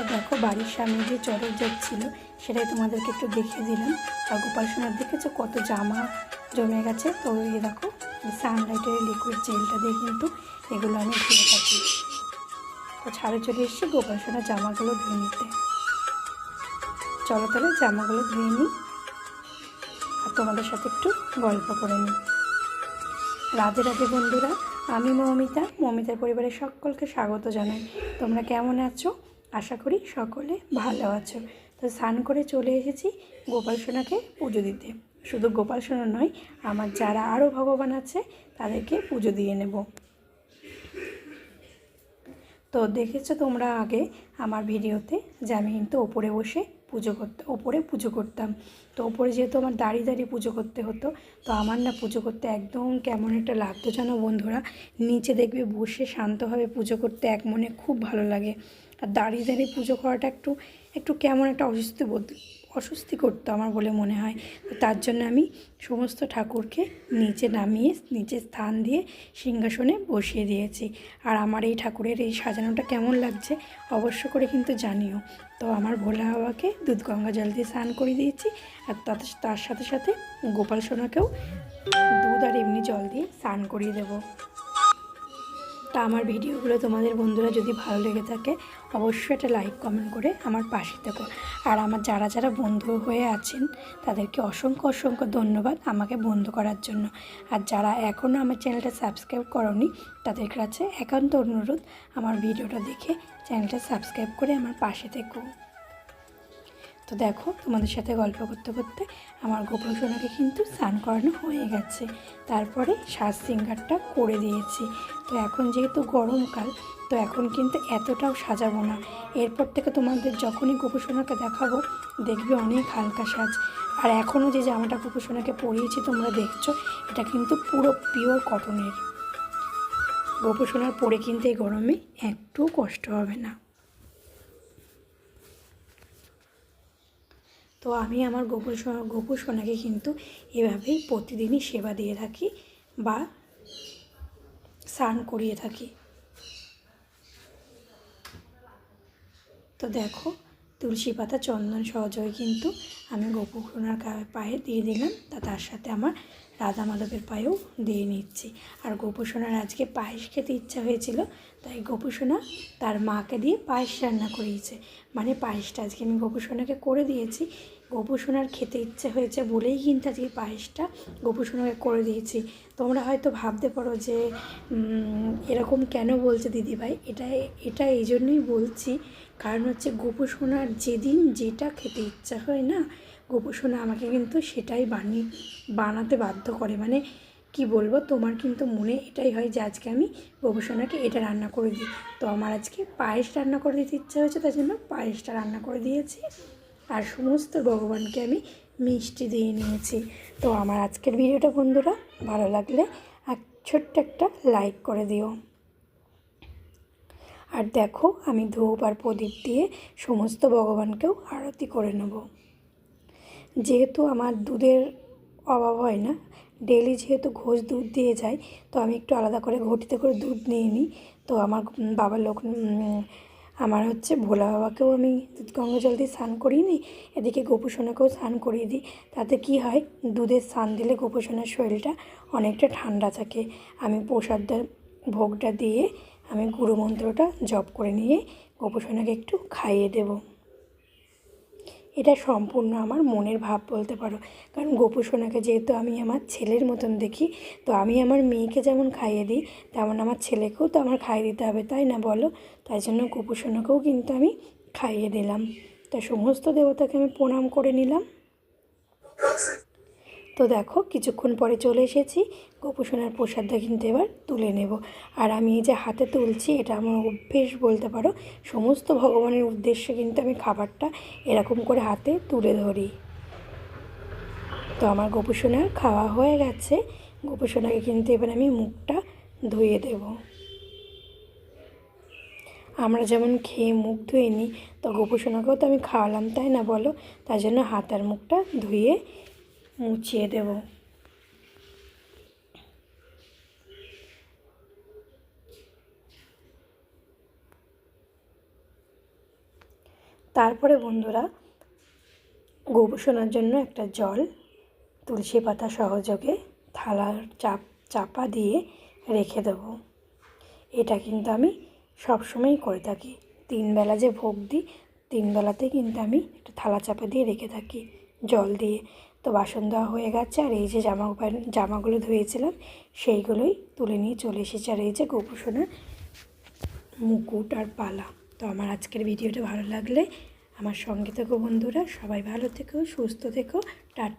তো দেখো বাড়ির সামনে যে চড়ক যাচ্ছিল সেটাই তোমাদেরকে একটু দেখিয়ে দিলাম। আর গোপাল সোনার দেখেছ কত জামা জমে গেছে? তো এই দেখো সানলাইটের লিকুইড জেলটা দিয়ে কিন্তু এগুলো আমি ধুয়ে থাকি। তো ছাড়ে চলে এসেছি, গোপাল সোনার জামাগুলো ধুয়ে নিতে। চলো তাহলে জামাগুলো ধুয়ে নিই, আর তোমাদের সাথে একটু গল্প করে নিই। রাধে রাধে বন্ধুরা, আমি মৌমিতা, মৌমিতার পরিবারের সকলকে স্বাগত জানাই। তোমরা কেমন আছো? আশা করি সকলে ভালো আছো। তো স্নান করে চলে এসেছি গোপাল সোনাকে পুজো দিতে। শুধু গোপাল সোনা নয়, আমার যারা আরও ভগবান আছে, তাদেরকে পুজো দিয়ে নেব। তো দেখেছ তোমরা আগে আমার ভিডিওতে, যে আমি কিন্তু ওপরে বসে পুজো করতে, ওপরে পুজো করতাম। তো ওপরে যেহেতু আমার দাঁড়িয়ে দাঁড়িয়ে পুজো করতে হতো, তো আমার না পুজো করতে একদম কেমন একটা লাগতো জানো বন্ধুরা? নিচে দেখবে বসে শান্তভাবে পুজো করতে এক মনে খুব ভালো লাগে। আর দাঁড়িয়ে দাঁড়িয়ে পুজো করাটা একটু একটু কেমন একটা অসুস্থ বোধ অস্বস্তি করতো আমার বলে মনে হয়। তার জন্য আমি সমস্ত ঠাকুরকে নিচে নামিয়ে, নিচে স্থান দিয়ে সিংহাসনে বসিয়ে দিয়েছি। আর আমার এই ঠাকুরের এই সাজানোটা কেমন লাগছে অবশ্য করে কিন্তু জানিও। তো আমার ভোলা বাবাকে দুধ গঙ্গা জল দিয়ে স্নান করে দিয়েছি আর তার সাথে সাথে গোপাল সোনাকেও দুধ আর এমনি জল দিয়ে স্নান করিয়ে দেবো। তা আমার ভিডিওগুলো তোমাদের বন্ধুরা যদি ভালো লেগে থাকে, অবশ্যই একটা লাইক কমেন্ট করে আমার পাশে থাকো। আর আমার যারা যারা বন্ধু হয়ে আছেন, তাদেরকে অসংখ্য অসংখ্য ধন্যবাদ আমাকে বন্ধু করার জন্য। আর যারা এখনও আমার চ্যানেলটা সাবস্ক্রাইব করনি তাদের কাছে একান্ত অনুরোধ আমার ভিডিওটা দেখে চ্যানেলটা সাবস্ক্রাইব করে আমার পাশে থেকো। তো দেখো, তোমাদের সাথে গল্প করতে করতে আমার গোপাল সোনাকে কিন্তু স্নান করানো হয়ে গেছে। তারপরে শ্বাস সিঙ্গারটা করে দিয়েছি। তো এখন যেহেতু গরমকাল, তো এখন কিন্তু এতটাও সাজাবো না। এরপর থেকে তোমাদের যখনই গোপাল সোনাকে দেখাবো, দেখবে অনেক হালকা সাজ। আর এখনও যে জামাটা গোপাল সোনাকে পরিয়েছি, তোমরা দেখছ, এটা কিন্তু পুরো পিওর কটনের গোপাল সোনার পরে কিন্তু এই গরমে একটু কষ্ট হবে না। তো আমি আমার গোপু গোপু সোনাকে কিন্তু এভাবেই প্রতিদিনই সেবা দিয়ে থাকি বা স্নান করিয়ে থাকি। তো দেখো তুলসী পাতা, চন্দন সহযোগে কিন্তু আমি গোপু পায়ে দিয়ে দিলাম। তা তার সাথে আমার রাধা মাধবের পায়েও দিয়ে নিচ্ছি। আর গোপুসোনার আজকে পায়েস খেতে ইচ্ছা হয়েছিল, তাই গোপুসোনা তার মাকে দিয়ে পায়েস রান্না করিয়েছে। মানে পায়েসটা আজকে আমি গোপুসোনাকে করে দিয়েছি। গোপু সোনার খেতে ইচ্ছে হয়েছে বলেই কিন্তু আজকে পায়েসটা গোপু সোনাকে করে দিয়েছি। তোমরা হয়তো ভাবতে পারো যে এরকম কেন বলছে দিদিভাই? এটা এটা এই জন্যই বলছি। কারণ হচ্ছে গোপু সোনার যেদিন যেটা খেতে ইচ্ছা হয় না, গোপু সোনা আমাকে কিন্তু সেটাই বানিয়ে বানাতে বাধ্য করে। মানে কি বলব, তোমার কিন্তু মনে এটাই হয় যে আজকে আমি গোপু সোনাকে এটা রান্না করে দিই। তো আমার আজকে পায়েস রান্না করে দিতে ইচ্ছা হয়েছে তাই জন্য পায়েসটা রান্না করে দিয়েছি। আর সমস্ত ভগবানকে আমি মিষ্টি দিয়ে নিয়েছি। তো আমার আজকের ভিডিওটা বন্ধুরা, ভালো লাগলে আর ছোট্ট একটা লাইক করে দিও। আর দেখো, আমি ধূপ আর প্রদীপ দিয়ে সমস্ত ভগবানকেও আরতি করে নেব। যেহেতু আমার দুধের অভাব হয় না ডেলি যেহেতু ঘোষ দুধ দিয়ে যায় তো আমি একটু আলাদা করে ঘটিতে করে দুধ নিয়ে নিই। তো আমার বাবার লোক আমার হচ্ছে ভোলা বাবাকেও আমি গঙ্গা জল দিয়ে স্নান করিয়ে নিই, এদিকে গোপুসোনাকেও স্নান করিয়ে দিই। তাতে কি হয় দুধের স্নান দিলে গোপুসোনার শরীরটা অনেকটা ঠান্ডা থাকে। আমি প্রসাদটা ভোগটা দিয়ে আমি গুরু মন্ত্রটা জপ করে নিয়ে গোপুসোনাকে একটু খাইয়ে দেবো। এটা সম্পূর্ণ আমার মনের ভাব বলতে পারো। কারণ গোপু সোনাকে যেহেতু আমি আমার ছেলের মতন দেখি, তো আমি আমার মেয়েকে যেমন খাইয়ে দিই, তেমন আমার ছেলেকেও তো আমার খাইয়ে দিতে হবে, তাই না বলো? তাই জন্য গোপু সোনাকেও কিন্তু আমি খাইয়ে দিলাম। তা সমস্ত দেবতাকে আমি প্রণাম করে নিলাম। তো দেখো, কিছুক্ষণ পরে চলে এসেছি। গোপু সোনার প্রসাদটা কিন্তু এবার তুলে নেব। আর আমি এই যে হাতে তুলছি, এটা আমার অভ্যেস বলতে পারো। সমস্ত ভগবানের উদ্দেশ্যে কিন্তু আমি খাবারটা এরকম করে হাতে তুলে ধরি। তো আমার গোপু সোনার খাওয়া হয়ে গেছে। গোপু সোনাকে কিন্তু এবার আমি মুখটা ধুয়ে দেব। আমরা যেমন খেয়ে মুখ ধুয়ে নিই, তো গোপু সোনাকেও তো আমি খাওয়ালাম, তাই না বলো? তাই জন্য হাত আর মুখটা ধুয়ে মুছিয়ে দেব। তারপরে বন্ধুরা গোবর্ষণার জন্য একটা জল তুলসী পাতা সহযোগে থালার চাপ, চাপা দিয়ে রেখে দেবো। এটা কিন্তু আমি সবসময়ই করে থাকি। তিন বেলা যে ভোগ দিই, তিন বেলাতে কিন্তু আমি একটা থালা চাপা দিয়ে রেখে থাকি জল দিয়ে। তো বাসন দেওয়া হয়ে গেছে, আর এই যে জামা জামাগুলো ধুয়েছিলাম, সেইগুলোই তুলে নিয়ে চলে এসেছে। আর এই যে গোপুসোনার মুকুট আর পালা। তো আমার আজকের ভিডিওটা ভালো লাগলে আমার সঙ্গে থেকো বন্ধুরা, সবাই ভালো থেকো, সুস্থ থেকো, টাটা।